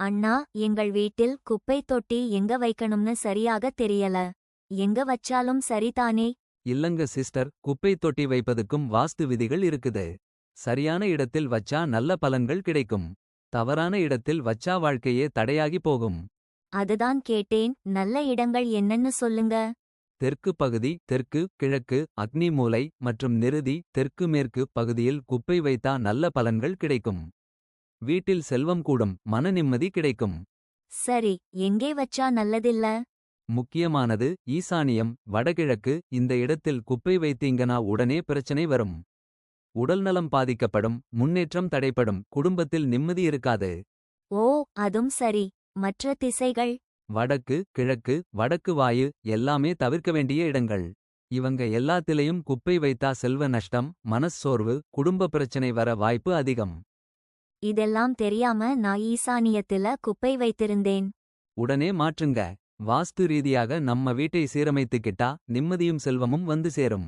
அண்ணா எங்கள் வீட்டில் குப்பை தொட்டி எங்க வைக்கணும்னு சரியாக தெரியல. எங்க வச்சாலும் சரிதானே? இல்லங்க சிஸ்டர். குப்பை தொட்டி வைப்பதுக்கும் வாஸ்து விதிகள் இருக்குது. சரியான இடத்தில் வச்சா நல்ல பலன்கள் கிடைக்கும். தவறான இடத்தில் வச்சா வாழ்க்கையே தடையாகி போகும். அதுதான் கேட்டேன். நல்ல இடங்கள் என்னன்னு சொல்லுங்க. தெற்கு பகுதி தெற்கு கிழக்கு அக்னி மூலை மற்றும் நிருதி தெற்கு மேற்கு பகுதியில் குப்பை வைத்தா நல்ல பலன்கள் கிடைக்கும். வீட்டில் செல்வம் கூடும் மன நிம்மதி கிடைக்கும். சரி எங்கே வச்சா நல்லதில்ல? முக்கியமானது ஈசானியம் வடகிழக்கு இந்த இடத்தில் குப்பை வைத்தீங்கனா உடனே பிரச்சனை வரும். உடல்நலம் பாதிக்கப்படும் முன்னேற்றம் தடைப்படும் குடும்பத்தில் நிம்மதி இருக்காது. ஓ அதும் சரி மற்ற திசைகள்? வடக்கு கிழக்கு வடக்கு வாயு எல்லாமே தவிர்க்க வேண்டிய இடங்கள். இவங்க எல்லாத்திலையும் குப்பை வைத்தா செல்வ நஷ்டம் மனச்சோர்வு குடும்ப பிரச்சனை வர வாய்ப்பு அதிகம். இதெல்லாம் தெரியாம நான் ஈசானியத்துல குப்பை வைத்திருந்தேன். உடனே மாற்றுங்க. வாஸ்து ரீதியாக நம்ம வீட்டை சீரமைத்துக்கிட்டா நிம்மதியும் செல்வமும் வந்து சேரும்.